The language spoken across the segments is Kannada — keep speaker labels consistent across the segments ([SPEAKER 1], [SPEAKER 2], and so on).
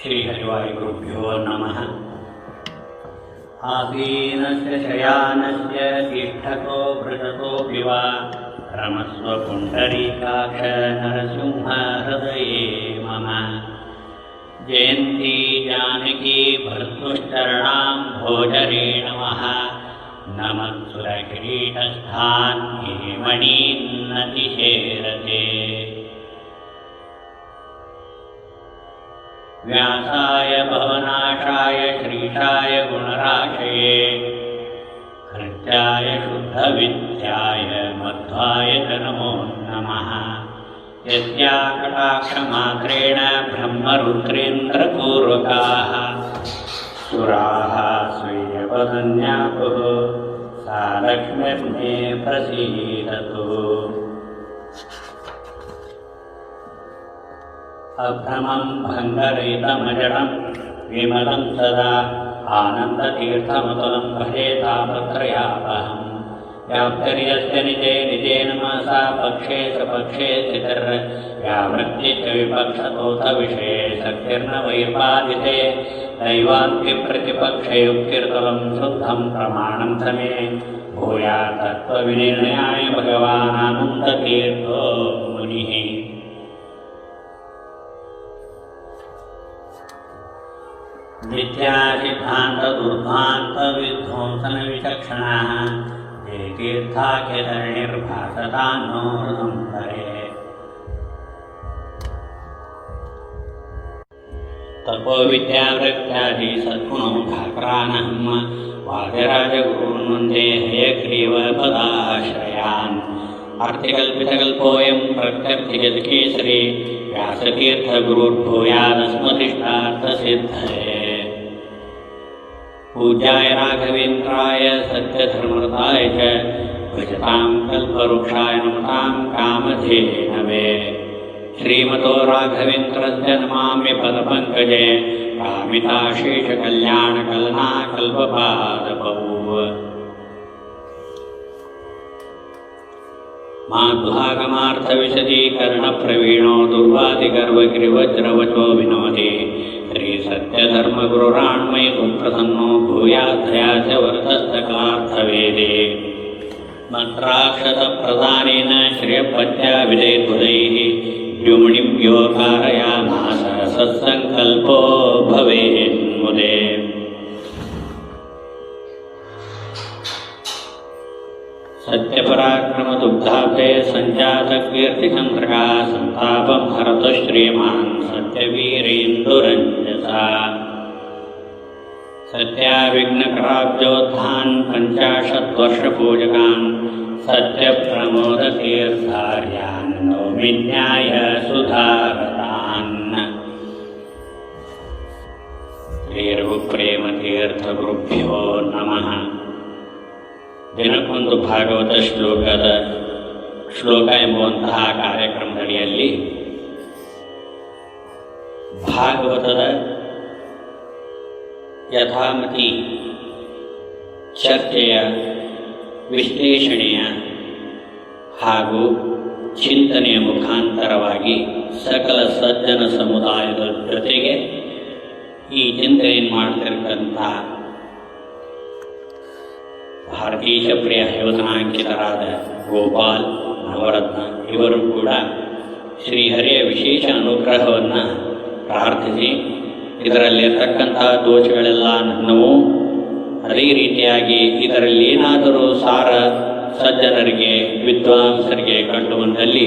[SPEAKER 1] श्रीहरिवायुगुरुभ्यो नमः। आसीनस्य शयानस्य तिष्ठतो भृशतोऽपि वा रमस्व पुण्डरीकाक्ष नरसिंहहृदये मम। जयन्ती जानकी भर्तुश्चरणां भोजरे नमः। नमः सुरकिरीटस्थान् मणीन्नतिशेरते व्यासाय भवनाशाय श्रीशाय गुणराशये कृत्याय शुद्धविद्याय मध्वाय च नमो नमः। यस्या कटाक्षमात्रेण ब्रह्मरुद्रेन्द्रपूर्वकाः सुराः स्वीयवदन्यापुः सा लक्ष्मीर्मे प्रसीदतु अभ्रमं भङ्गरहितमजडं विमलं सदा आनन्दतीर्थमतुलं भजे तापत्रयापहम् व्याप्तर्यस्य निजे निजे नमसा पक्षे च पक्षे स्थितिर् व्यावृत्ति च विपक्षतोऽथ विषये शक्तिर्न वैपादिते दैवान्तिप्रतिपक्षयुक्तिर्तुलं शुद्धं प्रमाणं च मे भूया तत्त्वविनिर्णयाय भगवानानन्दतीर्थो मुनिः नित्याधिष्ठान्तदुर्ध्वान्तविध्वंसनविचक्षणाः विचक्षण तपो नो हृदम्बरे सद्गुणौ धाकरानहं वाद्यराजगुरून् हयग्रीवपदाश्रयान् आर्तिकल्पितकल्पोऽयं पूज्याय राघवेन्द्राय सत्यधर्मरताय च भजतां कल्पवृक्षाय नमतां कामधेनवे श्रीमतो राघवेन्द्रस्य नमाम्य पदपङ्कजे कामिताशेषकल्याणकलना कल्पपादपौ माध्वागमार्थविशदीकरणप्रवीणो दुर्वादिगर्वगिरिवज्रवचो विनोदे श्रीसत्यधर्मगुरुराण्मयि सुप्रसन्नो भूयाद्धया च वरदस्तकलार्थवेदे मन्त्राक्षतप्रदानेन श्रियपत्याविजयधुरैः द्युमणिं योकारयामास सत्सङ्कल्पो भवेन्मुदे। सत्यपराक्रमदुग्धाब्दे सञ्जातकीर्तिचन्द्रका सन्तापं हरतु श्रीमान् सत्यवीरेन्दुरञ्जसा सत्याविघ्नकराब्जोत्थान् पञ्चाशद्वर्षपूजकान् सत्यप्रमोदतीर्थार्यान् नौमिन्याय सुधारतान् ಶ್ರೀರಘುಪ್ರೇಮತೀರ್ಥಗುರುಭ್ಯೋ ನಮಃ ದಿನಕ್ಕೊಂದು ಭಾಗವತ ಶ್ಲೋಕದ ಶ್ಲೋಕ ಎಂಬುವಂತಹ ಕಾರ್ಯಕ್ರಮದಡಿಯಲ್ಲಿ ಭಾಗವತದ ಯಥಾಮತಿ. ಚರ್ಚೆಯ, ವಿಶ್ಲೇಷಣೆಯ ಹಾಗೂ ಚಿಂತನೆಯ ಮುಖಾಂತರವಾಗಿ ಸಕಲ ಸಜ್ಜನ ಸಮುದಾಯದ ಜೊತೆಗೆ ಈ ಚಿಂತನೆಯನ್ನು ಮಾಡ್ತಿರ್ತಕ್ಕಂಥ ಭಾರತೀಶ ಪ್ರಿಯ ಯೋಧನಾಂಕಿತರಾದ ಗೋಪಾಲ್ ನವರತ್ನ, ಇವರು ಕೂಡ ಶ್ರೀಹರಿಯ ವಿಶೇಷ ಅನುಗ್ರಹವನ್ನು ಪ್ರಾರ್ಥಿಸಿ ಇದರಲ್ಲಿರ್ತಕ್ಕಂತಹ ದೋಷಗಳೆಲ್ಲ ನನ್ನವು ಅದೇ ರೀತಿಯಾಗಿ ಇದರಲ್ಲಿ ಏನಾದರೂ ಸಾರ ಸಜ್ಜನರಿಗೆ, ವಿದ್ವಾಂಸರಿಗೆ ಕಂಡು ಬಂದಲ್ಲಿ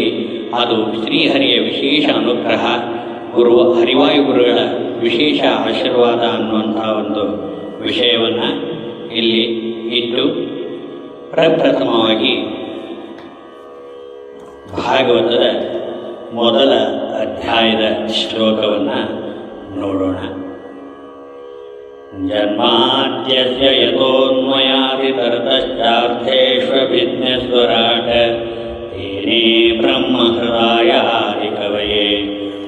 [SPEAKER 1] ಅದು ಶ್ರೀಹರಿಯ ವಿಶೇಷ ಅನುಗ್ರಹ, ಗುರು ಹರಿವಾಯು ಗುರುಗಳ ವಿಶೇಷ ಆಶೀರ್ವಾದ ಅನ್ನುವಂಥ ಒಂದು ವಿಷಯವನ್ನು ಇಲ್ಲಿ ಇಟ್ಟು ಪ್ರಪ್ರಥಮವಾಗಿ ಭಾಗವತದ ಮೊದಲ ಅಧ್ಯಾಯದ ಶ್ಲೋಕವನ್ನು नृण जन्माद्यस्य यतोऽन्मयादितरतश्चार्थेष्व विज्ञस्वराट तेने ब्रह्महृदायादिकवये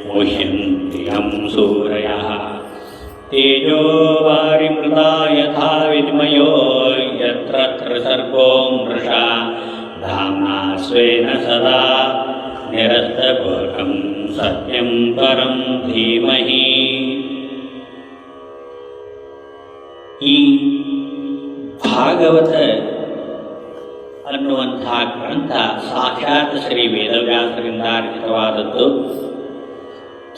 [SPEAKER 1] मुह्यन्त्यं सूरयः तेजो वारिमृता यथा विद्मयो यत्र त्रिसर्गो मृषा धाम्ना स्वेन सदा निरस्तगोकं ಸತ್ಯಂ ಪರಂ धीमहि। ಈ ಭಾಗವತ ಅನ್ನುವಂತಹ ಗ್ರಂಥ ಸಾಕ್ಷಾತ್ ಶ್ರೀ ವೇದವ್ಯಾಸರಿಂದ ಅರ್ಜಿತವಾದದ್ದು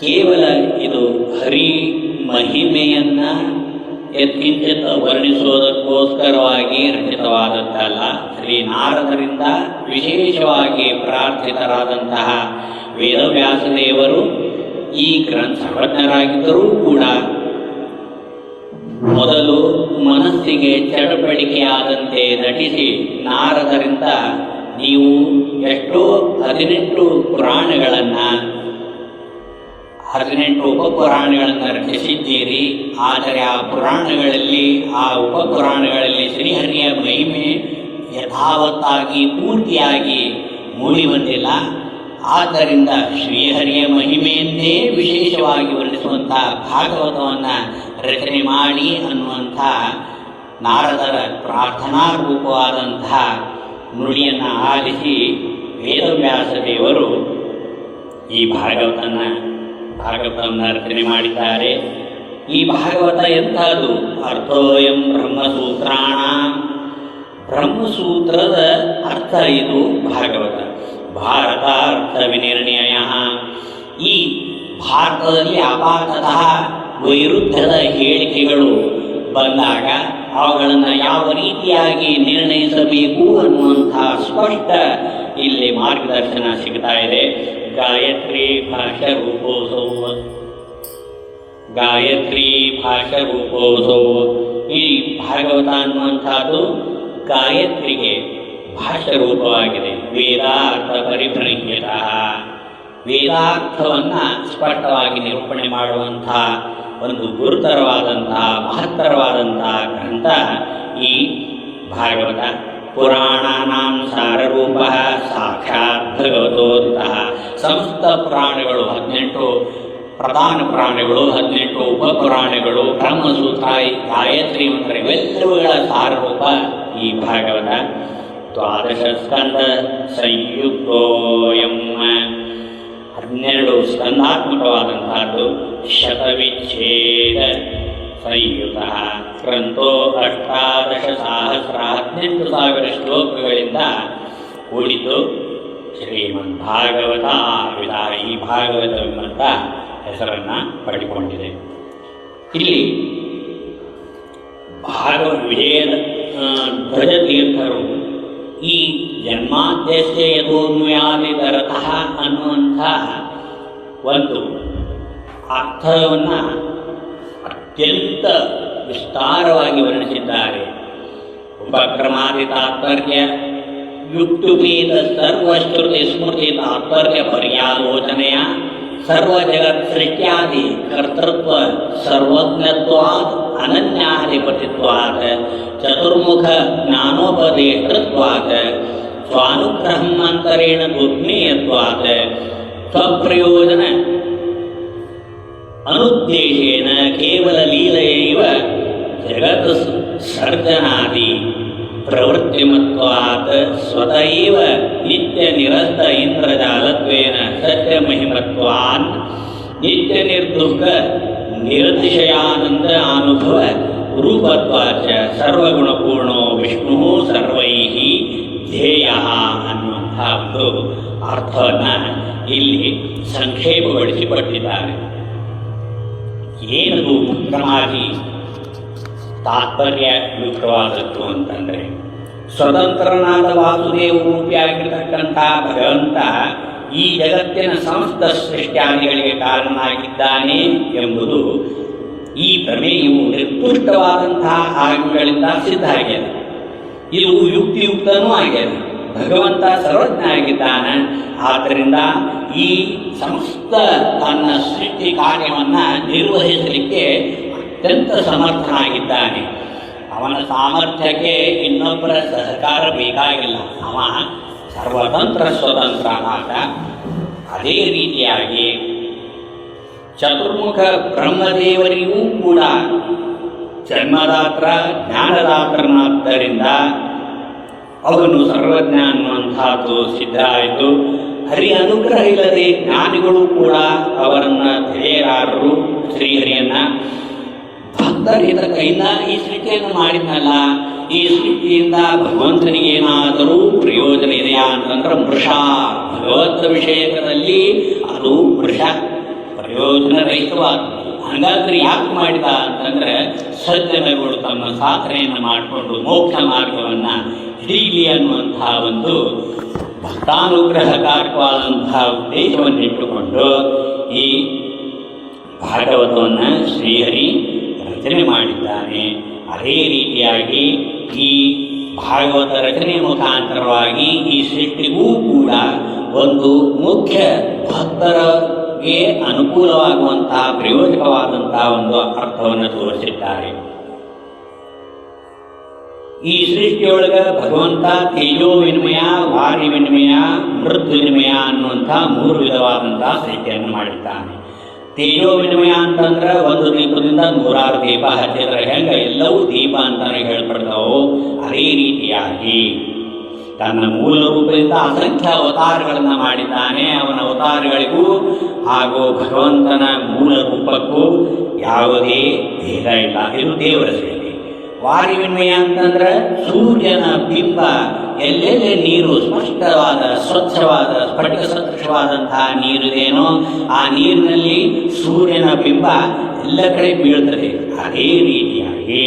[SPEAKER 1] ಕೇವಲ ಇದು ಹರಿ ಮಹಿಮೆಯನ್ನು ಯತ್ಕಿಂಚಿತ ವರ್ಣಿಸೋದಕ್ಕೋಸ್ಕರವಾಗಿ ರಚಿತವಾದದ್ದಲ್ಲ. ಶ್ರೀ ನಾರದರಿಂದ ವಿಶೇಷವಾಗಿ ಪ್ರಾರ್ಥಿತರಾದಂತಹ ವೇದವ್ಯಾಸ ದೇವರು ಈ ಗ್ರಂಥ ಸರ್ವಜ್ಞರಾಗಿದ್ದರೂ ಕೂಡ ಮೊದಲು ಮನಸ್ಸಿಗೆ ಚಡಪಡಿಕೆಯಾದಂತೆ ನಟಿಸಿ ನಾರದರಿಂದ ನೀವು ಎಷ್ಟೋ ಹದಿನೆಂಟು ಪುರಾಣಗಳನ್ನು, ಹದಿನೆಂಟು ಉಪಪುರಾಣಗಳನ್ನು ರಚಿಸಿದ್ದೀರಿ. ಆದರೆ ಆ ಪುರಾಣಗಳಲ್ಲಿ, ಆ ಉಪಪುರಾಣಗಳಲ್ಲಿ ಶ್ರೀಹರಿಯ ಮಹಿಮೆ ಯಥಾವತ್ತಾಗಿ ಪೂರ್ತಿಯಾಗಿ ಮೂಡಿ ಬಂದಿಲ್ಲ. ಆದ್ದರಿಂದ ಶ್ರೀಹರಿಯ ಮಹಿಮೆಯನ್ನೇ ವಿಶೇಷವಾಗಿ ವರ್ಣಿಸುವಂಥ ಭಾಗವತವನ್ನು ರಚನೆ ಮಾಡಿ ಅನ್ನುವಂಥ ನಾರದರ ಪ್ರಾರ್ಥನಾ ರೂಪವಾದಂತಹ ನುಡಿಯನ್ನು ಆಲಿಸಿ ವೇದವ್ಯಾಸ ದೇವರು ಈ ಭಾಗವತನ ಭಾಗವತವನ್ನು ರಚನೆ ಮಾಡಿದ್ದಾರೆ. ಈ ಭಾಗವತ ಎಂಥದ್ದು ಅರ್ಥೋಯಂ ಬ್ರಹ್ಮಸೂತ್ರಾಣ. ಬ್ರಹ್ಮಸೂತ್ರದ ಅರ್ಥ ಇದು ಭಾಗವತ ಭಾರತ ಅರ್ಥ ವಿನಿರ್ಣಯ. ಈ ಭಾರತದಲ್ಲಿ ಅಪಾತತಃ ವೈರುದ್ಧದ ಹೇಳಿಕೆಗಳು ಬಂದಾಗ ಅವುಗಳನ್ನು ಯಾವ ರೀತಿಯಾಗಿ ನಿರ್ಣಯಿಸಬೇಕು ಅನ್ನುವಂಥ ಸ್ಪಷ್ಟ ಇಲ್ಲಿ ಮಾರ್ಗದರ್ಶನ ಸಿಗ್ತಾ ಇದೆ. ಗಾಯತ್ರಿ ಭಾಷಾ ರೂಪೋತ್ಸವ. ಗಾಯತ್ರಿ ಭಾಷಾ ರೂಪೋತ್ಸವ. ಈ ಭಾಗವತ ಅನ್ನುವಂಥದ್ದು ಗಾಯತ್ರಿಗೆ ಭಾಷ್ಯ ರೂಪವಾಗಿದೆ ವೇದಾರ್ಥ ಪರಿಪ್ರಜ್ಞಿತ ವೇದಾರ್ಥವನ್ನು ಸ್ಪಷ್ಟವಾಗಿ ನಿರೂಪಣೆ ಮಾಡುವಂಥ ಒಂದು ಗುರುತರವಾದಂತಹ ಮಹತ್ತರವಾದಂತಹ ಗ್ರಂಥ ಈ ಭಾಗವತ. ಪುರಾಣಾನಾಂ ಸಾರರೂಪ ಸಾಕ್ಷಾತ್ ಭಗವತೋದಿತಃ ಸಮಸ್ತ ಪುರಾಣಗಳು ಹದಿನೆಂಟು, ಪ್ರಧಾನ ಪುರಾಣಗಳು ಹದಿನೆಂಟು, ಉಪಪುರಾಣಗಳು, ಬ್ರಹ್ಮಸೂತ್ರ ಗಾಯತ್ರಿ ಮಂತ್ರ ಇವೆಲ್ಲವುಗಳ ಸಾರರೂಪ ಈ ಭಾಗವತ. ದ್ವಾದಶ ಸ್ಕಂದ ಸಂಯುಕ್ತೋಯಂ. ಹನ್ನೆರಡು ಸ್ಕಂದಾತ್ಮಕವಾದಂತಹದ್ದು ಶತವಿಚ್ಛೇದ ಸಂಯುತ ಗ್ರಂಥೋ ಅಷ್ಟಾದಶ ಸಹಸ್ರ ಹದಿನೆಂಟು ಸಾವಿರ ಶ್ಲೋಕಗಳಿಂದ ಕೂಡಿದ್ದು ಶ್ರೀಮನ್ ಭಾಗವತ ವಿಧ ಈ ಭಾಗವತವೆಂಬಂಥ ಹೆಸರನ್ನು ಪಡೆದುಕೊಂಡಿದೆ. ಇಲ್ಲಿ ಭಾಗವ ವಿಜಯದ ಧ್ವಜತೀರ್ಥರು ಈ ಜನ್ಮಾದ್ಯಸ್ಯ ಯಥೋನ್ಮಯಾದಿತರತಃ ಅನ್ನುವಂಥ ಒಂದು ಅರ್ಥವನ್ನು ಅತ್ಯಂತ ವಿಸ್ತಾರವಾಗಿ ವರ್ಣಿಸಿದ್ದಾರೆ। ಉಪಕ್ರಮಾದಿ ತಾತ್ಪರ್ಯ ಯುಕ್ತುಪೇತ ಸರ್ವಶ್ರುತಿ ಸ್ಮೃತಿ ತಾತ್ಪರ್ಯ ಪರ್ಯಾಲೋಚನೆಯ सर्व जगत सृत्यादि कर्तृत्व सर्वज्ञत्वाद अनन्याधिपतित्वाद चतुर्मुख ज्ञानोपदेष्टृत्वाद स्वानुग्रहम अंतरेण गोपनीयत्वाद स्वप्रयोजन अनुद्देशेन केवललीलयैव जगत् सर्जनादि प्रवृत्तिमत्वात् स्वत एव नित्यनिरस्त इन्द्रजालत्वेन ಸತ್ಯ ಮಹಿಮತ್ವಾನ್ ನಿತ್ಯ ನಿರ್ದುಃಖ, ನಿರತಿಶಯಾನಂದ ಅನುಭವ, ರೂಪತ್ವಾಚ ಸರ್ವಗುಣಪೂರ್ಣೋ ವಿಷ್ಣು ಸರ್ವೈಹಿ ಧ್ಯೇಯ ಅನ್ನುವಂಥ ಒಂದು ಅರ್ಥವನ್ನು ಇಲ್ಲಿ ಸಂಕ್ಷೇಪಗೊಳಿಸಿಕೊಟ್ಟಿದ್ದಾರೆ. ಏನದು ಉತ್ತಮಾಗಿ ತಾತ್ಪರ್ಯ ಯುಕ್ತವಾದದ್ದು ಅಂತಂದರೆ, ಸ್ವತಂತ್ರನಾದ ವಾಸುದೇವ ರೂಪಿಯಾಗಿರ್ತಕ್ಕಂಥ ಭಗವಂತ ಈ ಜಗತ್ತಿನ ಸಮಸ್ತ ಸೃಷ್ಟ್ಯಾದಿಗಳಿಗೆ ಕಾರಣನಾಗಿದ್ದಾನೆ ಎಂಬುದು ಈ ಪ್ರಮೇಯವು ನಿರ್ದುಷ್ಟವಾದಂತಹ ಆಜ್ಞೆಗಳಿಂದ ಸಿದ್ಧ ಆಗ್ಯದ ಇದು ಯುಕ್ತಿಯುಕ್ತನೂ ಆಗ್ಯದ ಭಗವಂತ ಸರ್ವಜ್ಞ ಆಗಿದ್ದಾನೆ ಆದ್ದರಿಂದ ಈ ಸಮಸ್ತ ತನ್ನ ಸೃಷ್ಟಿ ಕಾರ್ಯವನ್ನು ನಿರ್ವಹಿಸಲಿಕ್ಕೆ ಅತ್ಯಂತ ಸಮರ್ಥನಾಗಿದ್ದಾನೆ. ಅವನ ಸಾಮರ್ಥ್ಯಕ್ಕೆ ಇನ್ನೊಬ್ಬರ ಸಹಕಾರ ಬೇಕಾಗಿಲ್ಲ. ಅವ ಸರ್ವತಂತ್ರ ಸ್ವತಂತ್ರನಾದ ಅದೇ ರೀತಿಯಾಗಿ ಚತುರ್ಮುಖ ಬ್ರಹ್ಮದೇವರಿಗೂ ಕೂಡ ಜನ್ಮದಾತ್ರ, ಜ್ಞಾನದಾತ್ರನಾದ್ದರಿಂದ ಅವನು ಸರ್ವಜ್ಞ ಅನ್ನುವಂಥದ್ದು ಸಿದ್ಧ ಆಯಿತು ಹರಿ ಅನುಗ್ರಹ ಇಲ್ಲದೆ ಜ್ಞಾನಿಗಳು ಕೂಡ ಅವರನ್ನು ತಿಳಿಯಲಾರರು ಶ್ರೀಹರಿಯನ್ನ ಭಕ್ತರಿದ ಕೈಯಿಂದ ಈ ಸೃಷ್ಟಿಯನ್ನು ಮಾಡಿದ್ನಲ್ಲ. ಈ ಸೃಷ್ಟಿಯಿಂದ ಭಗವಂತನಿಗೆ ಏನಾದರೂ ಪ್ರಯೋಜನ ಇದೆಯಾ ಅಂತಂದ್ರೆ ಮೃಷ. ಭಗವಂತ ವಿಷಯಕದಲ್ಲಿ ಅದು ಮೃಷ. ಪ್ರಯೋಜನ ರಹಿತವಾದ ಹಾಗಾದ್ರೆ ಯಾಕೆ ಮಾಡಿದ ಅಂತಂದ್ರೆ ಸಜ್ಜನಗಳು ತಮ್ಮ ಸಾಧನೆಯನ್ನು ಮಾಡಿಕೊಂಡು ಮೋಕ್ಷ ಮಾರ್ಗವನ್ನ ಹಿಡಿಯಲಿ ಅನ್ನುವಂತಹ ಒಂದು ಭಕ್ತಾನುಗ್ರಹಕಾರಕವಾದಂತಹ ಉದ್ದೇಶವನ್ನಿಟ್ಟುಕೊಂಡು ಈ ಭಾಗವತವನ್ನು ಶ್ರೀಹರಿ ರಚನೆ ಮಾಡಿದ್ದಾನೆ. ಅದೇ ರೀತಿಯಾಗಿ ಈ ಭಾಗವತ ರಚನೆ ಮುಖಾಂತರವಾಗಿ ಈ ಸೃಷ್ಟಿಗೂ ಕೂಡ ಒಂದು ಮುಖ್ಯ ಭಕ್ತರಿಗೆ ಅನುಕೂಲವಾಗುವಂತಹ ಪ್ರಯೋಜಕವಾದಂತಹ ಒಂದು ಅರ್ಥವನ್ನು ತೋರಿಸಿದ್ದಾರೆ. ಈ ಸೃಷ್ಟಿಯೊಳಗೆ ಭಗವಂತ ತೇಜೋ ವಿನಿಮಯ ವಾರಿ ವಿನಿಮಯ ಮೃತ್ ವಿನಿಮಯ ಅನ್ನುವಂಥ ಮೂರು ವಿಧವಾದಂತಹ ಸೃಷ್ಟಿಯನ್ನು ಮಾಡಿದ್ದಾನೆ ತೇಜೋ ವಿನಿಮಯ ಅಂತಂದ್ರೆ ಒಂದು ದೀಪದಿಂದ ನೂರಾರು ದೀಪ ಹಚ್ಚಿದ್ರೆ ಹೆಂಗ ಎಲ್ಲವೂ ದೀಪ ಅಂತಾನೆ ಹೇಳ್ಬಿಡ್ತಾವು ಅದೇ ರೀತಿಯಾಗಿ. ತನ್ನ ಮೂಲ ರೂಪದಿಂದ ಅಸಂಖ್ಯ ಅವತಾರಗಳನ್ನು ಮಾಡಿದ್ದಾನೆ. ಅವನ ಅವತಾರಗಳಿಗೂ ಹಾಗೂ ಭಗವಂತನ ಮೂಲ ರೂಪಕ್ಕೂ ಯಾವುದೇ ಭೇದ ಇಲ್ಲ. ಇದು ದೇವರ ಸೇವೆ. ವಾರಿ ವಿನಿಮಯ ಅಂತಂದ್ರೆ ಸೂರ್ಯನ ಬಿಂಬ ಎಲ್ಲೆಲ್ಲಿ ನೀರು ಸ್ಪಷ್ಟವಾದ, ಸ್ವಚ್ಛವಾದ, ಸ್ಫಟಿಕ ಸದೃಶವಾದಂತಹ ನೀರಿದೇನೋ, ಆ ನೀರಿನಲ್ಲಿ ಸೂರ್ಯನ ಬಿಂಬ ಎಲ್ಲ ಕಡೆ ಬೀಳ್ತದೆ. ಅದೇ ರೀತಿಯಾಗಿ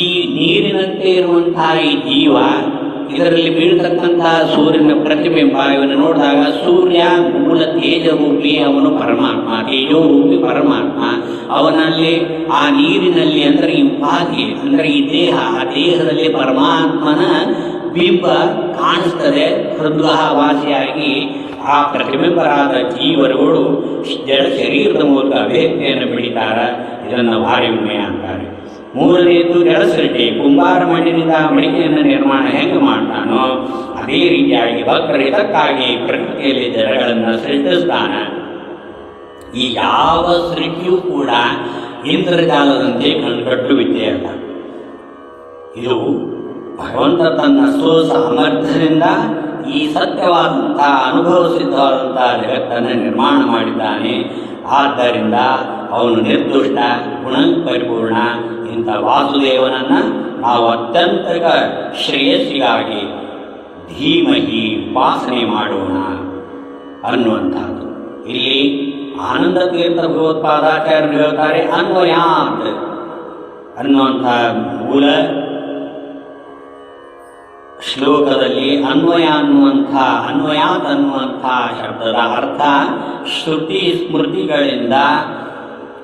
[SPEAKER 1] ಈ ನೀರಿನಂತೆ ಇರುವಂತಹ ಈ ಜೀವ, ಇದರಲ್ಲಿ ಬೀಳ್ತಕ್ಕಂತಹ ಸೂರ್ಯನ ಪ್ರತಿಬಿಂಬ, ಇವನ್ನು ನೋಡಿದಾಗ ಸೂರ್ಯ ಮೂಲ ತೇಜ ರೂಪಿ ಅವನು ಪರಮಾತ್ಮ ತೇಜೋ ರೂಪಿ ಪರಮಾತ್ಮ, ಅವನಲ್ಲಿ ಆ ನೀರಿನಲ್ಲಿ, ಅಂದರೆ ಈ ಉಪಾಧಿ ಅಂದರೆ ಈ ದೇಹ, ಆ ದೇಹದಲ್ಲಿ ಪರಮಾತ್ಮನ ಬಿಂಬ ಕಾಣಿಸ್ತದೆ ಹೃದ್ವಾಹ ವಾಸಿಯಾಗಿ ಆ ಪ್ರತಿಬಿಂಬರಾದ ಜೀವರುಗಳು ಜಡ ಶರೀರದ ಮೂಲಕ ಅಭಿವ್ಯಕ್ತಿಯನ್ನು ಬಿಡಿತಾರ ಇದನ್ನು ಭಾರಿ ವಿಮಯ ಅಂತಾರೆ ಮೂರನೆಯದು ಜಲಸೃಷ್ಟಿ ಕುಂಬಾರ ಮಣ್ಣಿನಿಂದ ಮಡಿಕೆಯನ್ನು ನಿರ್ಮಾಣ ಹೆಂಗೆ ಮಾಡ್ತಾನೋ, ಅದೇ ರೀತಿಯಾಗಿ ಭಕ್ತರ ಇದಕ್ಕಾಗಿ ಪ್ರಕೃತಿಯಲ್ಲಿ ಜಡಗಳನ್ನು ಸೃಷ್ಟಿಸ್ತಾನೆ. ಈ ಯಾವ ಸೃಷ್ಟಿಯೂ ಕೂಡ ಇಂದ್ರಜಾಲದಂತೆ ಕಣ್ಣು ವಿದ್ಯೆ ಅಲ್ಲ ಇದು ಭಗವಂತ ತನ್ನ ಸ್ವ ಸಾಮರ್ಥ್ಯದಿಂದ ಈ ಸತ್ಯವಾದಂಥ ಅನುಭವ ಸಿದ್ಧವಾದಂತಹ ಜಗತ್ತನ್ನು ನಿರ್ಮಾಣ ಮಾಡಿದ್ದಾನೆ. ಆದ್ದರಿಂದ ಅವನು ನಿರ್ದುಷ್ಟ ಗುಣ ಪರಿಪೂರ್ಣ ಇಂಥ ವಾಸುದೇವನನ್ನ ನಾವು ಅತ್ಯಂತ ಶ್ರೇಯಸ್ಸಿಗಾಗಿ ಧೀಮಹಿ ಉಪಾಸನೆ ಮಾಡೋಣ ಅನ್ನುವಂಥದ್ದು. ಇಲ್ಲಿ ಆನಂದ ತೀರ್ಥ ಭಗವತ್ಪಾದಾಚಾರ್ಯರು ಹೇಳ್ತಾರೆ, ಅನ್ವಯಾತ್ ಅನ್ನುವಂಥ ಮೂಲ ಶ್ಲೋಕದಲ್ಲಿ ಅನ್ವಯ ಅನ್ನುವಂಥ, ಅನ್ವಯಾತ್ ಅನ್ನುವಂಥ ಶಬ್ದದ ಅರ್ಥ ಶ್ರುತಿ ಸ್ಮೃತಿಗಳಿಂದ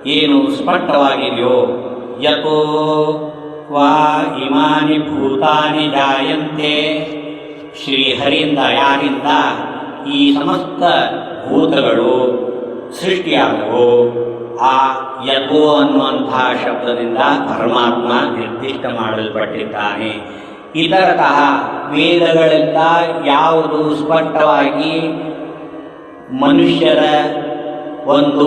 [SPEAKER 1] ಏನು ಸ್ಪಷ್ಟವಾಗಿದೆಯೋ ಯತೋ ವಾ ಇಮಾನಿ ಭೂತಾನಿ ಜಾಯಂತೆ. ಶ್ರೀಹರಿಯಿಂದ ಯಾರಿಂದ ಈ ಸಮಸ್ತ ಭೂತಗಳು ಸೃಷ್ಟಿಯಾದವು, ಆ ಯಥೋ ಅನ್ನುವಂಥ ಶಬ್ದದಿಂದ ಪರಮಾತ್ಮ ನಿರ್ದಿಷ್ಟ ಮಾಡಲ್ಪಟ್ಟಿದ್ದಾನೆ. ಇದರತಃ ವೇದಗಳೆಲ್ಲ ಯಾವುದು ಸ್ಪಷ್ಟವಾಗಿ ಮನುಷ್ಯರ ಒಂದು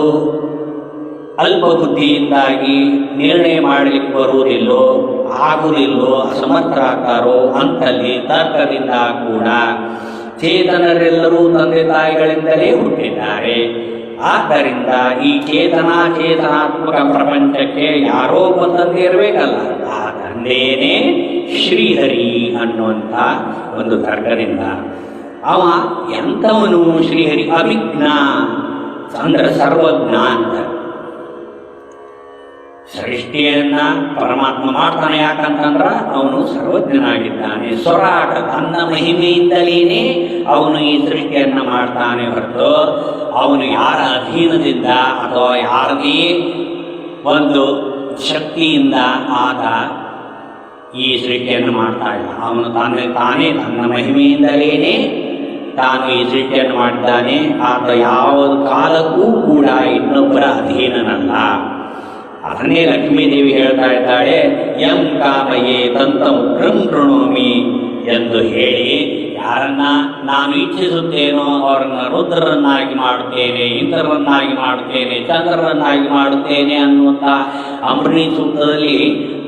[SPEAKER 1] ಅಲ್ಪ ಬುದ್ಧಿಯಿಂದಾಗಿ ನಿರ್ಣಯ ಮಾಡಲಿಕ್ಕೆ ಬರುವುದಿಲ್ಲೋ ಆಗುವುದಿಲ್ಲೋ ಅಸಮರ್ಥರಾಗ್ತಾರೋ ಅಂತಲ್ಲಿ ತರ್ಕದಿಂದ ಕೂಡ ಚೇತನರೆಲ್ಲರೂ ತಂದೆ ತಾಯಿಗಳಿಂದಲೇ ಹುಟ್ಟಿದ್ದಾರೆ. ಆದ್ದರಿಂದ ಈ ಚೇತನ ಚೇತನಾತ್ಮಕ ಪ್ರಪಂಚಕ್ಕೆ ಯಾರೋ ಬಂದಂತೆ ಇರಬೇಕಲ್ಲ. ಆ ತಂದೆಯೇ ಶ್ರೀಹರಿ ಅನ್ನುವಂಥ ಒಂದು ತರ್ಕದಿಂದ ಅವ ಎಂಥವನು ಶ್ರೀಹರಿ ಅಭಿಜ್ಞ ಅಂದ್ರೆ ಸರ್ವಜ್ಞ ಅಂತ. ಸೃಷ್ಟಿಯನ್ನ ಪರಮಾತ್ಮ ಮಾಡ್ತಾನೆ ಯಾಕಂತಂದ್ರ ಅವನು ಸರ್ವಜ್ಞನಾಗಿದ್ದಾನೆ. ಸ್ವರಾಟ ತನ್ನ ಮಹಿಮೆಯಿಂದಲೇನೆ ಅವನು ಈ ಸೃಷ್ಟಿಯನ್ನ ಮಾಡ್ತಾನೆ ಹೊರತು ಅವನು ಯಾರ ಅಧೀನದಿಂದ ಅಥವಾ ಯಾರದೇ ಒಂದು ಶಕ್ತಿಯಿಂದ ಆತ ಈ ಸೃಷ್ಟಿಯನ್ನು ಮಾಡ್ತಾ ಇಲ್ಲ. ಅವನು ತಾನೇ ತಾನೇ ತನ್ನ ಮಹಿಮೆಯಿಂದಲೇನೆ ತಾನು ಈ ಸೃಷ್ಟಿಯನ್ನು ಮಾಡಿದ್ದಾನೆ. ಆತ ಯಾವ ಕಾಲಕ್ಕೂ ಕೂಡ ಇನ್ನೊಬ್ಬರ ಅಧೀನನಲ್ಲ. ಅದನ್ನೇ ಲಕ್ಷ್ಮೀದೇವಿ ಹೇಳ್ತಾ ಇದ್ದಾಳೆ, ಯಂ ಕಾಮಯೇ ತಂತಂ ಕೃಂ ಕೃಣೋಮಿ ಎಂದು ಹೇಳಿ, ಯಾರನ್ನ ನಾನು ಇಚ್ಛಿಸುತ್ತೇನೋ ಅವರನ್ನ ರುದ್ರರನ್ನಾಗಿ ಮಾಡುತ್ತೇನೆ, ಇಂದ್ರರನ್ನಾಗಿ ಮಾಡುತ್ತೇನೆ, ಚಂದ್ರರನ್ನಾಗಿ ಮಾಡುತ್ತೇನೆ ಅನ್ನುವಂಥ ಅಮೃಣಿ ಸೂತ್ರದಲ್ಲಿ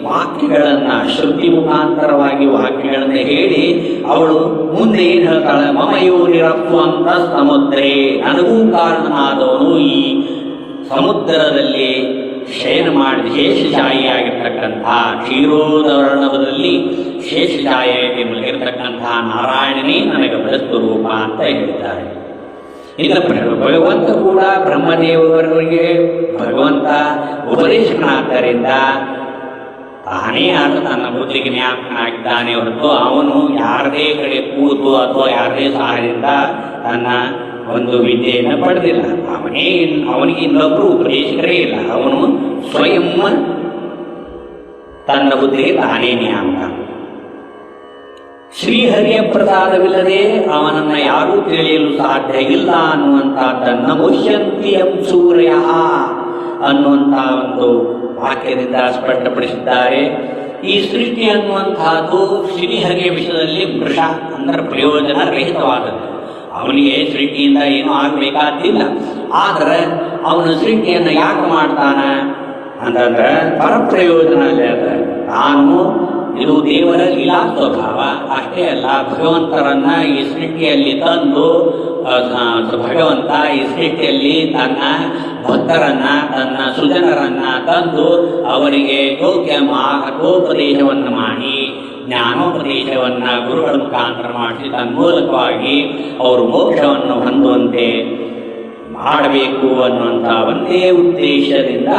[SPEAKER 1] ವಾಕ್ಯಗಳನ್ನು ಶ್ರುತಿ ಮುಖಾಂತರವಾಗಿ ವಾಕ್ಯಗಳನ್ನು ಹೇಳಿ, ಅವಳು ಮುಂದೆ ಏನು ಹೇಳ್ತಾಳೆ, ಮಮಯೋ ನಿರಪ್ಪು ಅಂತ ಸಮುದ್ರೇ, ನನಗೂ ಕಾರಣನಾದವನು ಈ ಸಮುದ್ರದಲ್ಲಿ ಶಯನ ಮಾಡಿದ ಶೇಷಶಾಹಿಯಾಗಿರ್ತಕ್ಕಂಥ ಕ್ಷೀರೋದರ್ಣವದಲ್ಲಿ ಶೇಷಶಾಹಿಯಾಗಿ ಮಲಗಿರ್ತಕ್ಕಂತಹ ನಾರಾಯಣನೇ ನನಗೆ ಬಲಸ್ತು ರೂಪ ಅಂತ ಹೇಳಿದ್ದಾರೆ. ಇನ್ನು ಭಗವಂತ ಕೂಡ ಬ್ರಹ್ಮದೇವರವರಿಗೆ ಭಗವಂತ ಉಪದೇಶಕನಾದ್ದರಿಂದ ತಾನೇ ಆದ ತನ್ನ ಬುದ್ಧಿಗೆ ಜ್ಞಾಪಕನಾಗಿದ್ದಾನೆ ಹೊರತು ಅವನು ಯಾರದೇ ಕಡೆ ಕೂತು ಅಥವಾ ಯಾರದೇ ಸಹಾಯದಿಂದ ತನ್ನ ಒಂದು ವಿದ್ಯೆಯನ್ನು ಪಡೆದಿಲ್ಲ. ಅವನೇ ಅವನಿಗೆ ಇನ್ನೊಬ್ಬರು ಉಪದೇಶಕರೇ ಇಲ್ಲ. ಅವನು ಸ್ವಯಂ ತನ್ನ ಬುದ್ಧಿಗೆ ತಾನೇ ನಿಯಾಮಕ ಶ್ರೀಹರಿಯ ಪ್ರಸಾದವಿಲ್ಲದೆ ಅವನನ್ನು ಯಾರೂ ತಿಳಿಯಲು ಸಾಧ್ಯ ಇಲ್ಲ ಅನ್ನುವಂತಹದ್ದನ್ನ ಮುಷ್ಯಂತಿಯಂ ಸೂರ್ಯ ಅನ್ನುವಂತಹ ಒಂದು ವಾಕ್ಯದಿಂದ ಸ್ಪಷ್ಟಪಡಿಸಿದ್ದಾರೆ. ಈ ಸೃಷ್ಟಿ ಅನ್ನುವಂತಹದ್ದು ಶ್ರೀಹರಿಯ ವಿಷಯದಲ್ಲಿ ಮೃಷ ಅಂದರೆ ಪ್ರಯೋಜನ ರಹಿತವಾದದ್ದು ಅವನಿಗೆ ಸೃಷ್ಟಿಯಿಂದ ಏನೂ ಆಗಬೇಕಾದಿಲ್ಲ ಆದರೆ ಅವನು ಸೃಷ್ಟಿಯನ್ನು ಯಾಕೆ ಮಾಡ್ತಾನೆ? ಅಂತಂದ್ರೆ ಪರಪ್ರಯೋಜನ ಅಲ್ಲೇ ಅದ. ನಾನು ಇದು ದೇವರ ಲೀಲಾ ಸ್ವಭಾವ ಅಷ್ಟೇ ಅಲ್ಲ, ಭಗವಂತರನ್ನ ಈ ಸೃಷ್ಟಿಯಲ್ಲಿ ತಂದು ಭಗವಂತ ಈ ಸೃಷ್ಟಿಯಲ್ಲಿ ತನ್ನ ಭಕ್ತರನ್ನ, ತನ್ನ ಸುಜನರನ್ನ ತಂದು ಅವರಿಗೆ ಯೋಗ್ಯ ಮಾರ್ಗೋಪದೇಶವನ್ನು ಮಾಡಿ ಜ್ಞಾನೋಪದೇಶವನ್ನ ಗುರುಗಳ ಮುಖಾಂತರ ಮಾಡಿಸಿ, ತನ್ಮೂಲಕವಾಗಿ ಅವರು ಮೋಕ್ಷವನ್ನು ಹೊಂದುವಂತೆ ಮಾಡಬೇಕು ಅನ್ನುವಂಥ ಒಂದೇ ಉದ್ದೇಶದಿಂದ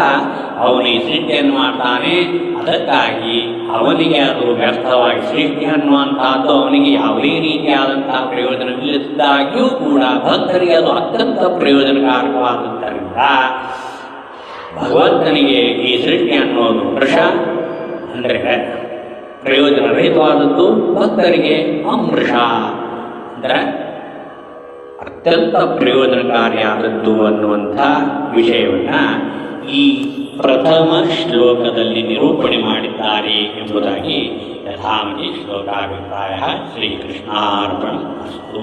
[SPEAKER 1] ಅವನು ಈ ಸೃಷ್ಟಿಯನ್ನು ಮಾಡ್ತಾನೆ. ಅದಕ್ಕಾಗಿ ಅವನಿಗೆ ಅದು ವ್ಯರ್ಥವಾಗಿ ಸೃಷ್ಟಿ ಅನ್ನುವಂಥದ್ದು ಅವನಿಗೆ ಯಾವುದೇ ರೀತಿಯಾದಂತಹ ಪ್ರಯೋಜನವಿಲ್ಲದಾಗಿಯೂ ಕೂಡ ಭಕ್ತರಿಗೆ ಅದು ಅತ್ಯಂತ ಪ್ರಯೋಜನಕಾರಕವಾದದ್ದರಿಂದ ಭಗವಂತನಿಗೆ ಈ ಸೃಷ್ಟಿ ಅನ್ನೋದು ವೃಷ ಅಂದರೆ ಪ್ರಯೋಜನ ರಹಿತವಾದದ್ದು ಭಕ್ತರಿಗೆ ಅಮೃಷ ಅಂದರೆ ಅತ್ಯಂತ ಪ್ರಯೋಜನಕಾರಿಯಾದದ್ದು ಅನ್ನುವಂಥ ವಿಷಯವನ್ನು ಈ ಪ್ರಥಮ ಶ್ಲೋಕದಲ್ಲಿ ನಿರೂಪಣೆ ಮಾಡಿದ್ದಾರೆ ಎಂಬುದಾಗಿ ಯಥಾಮಿ ಶ್ಲೋಕಾಭಿಪ್ರಾಯ ಶ್ರೀಕೃಷ್ಣಾರ್ಪಣ ಅಸ್ತು.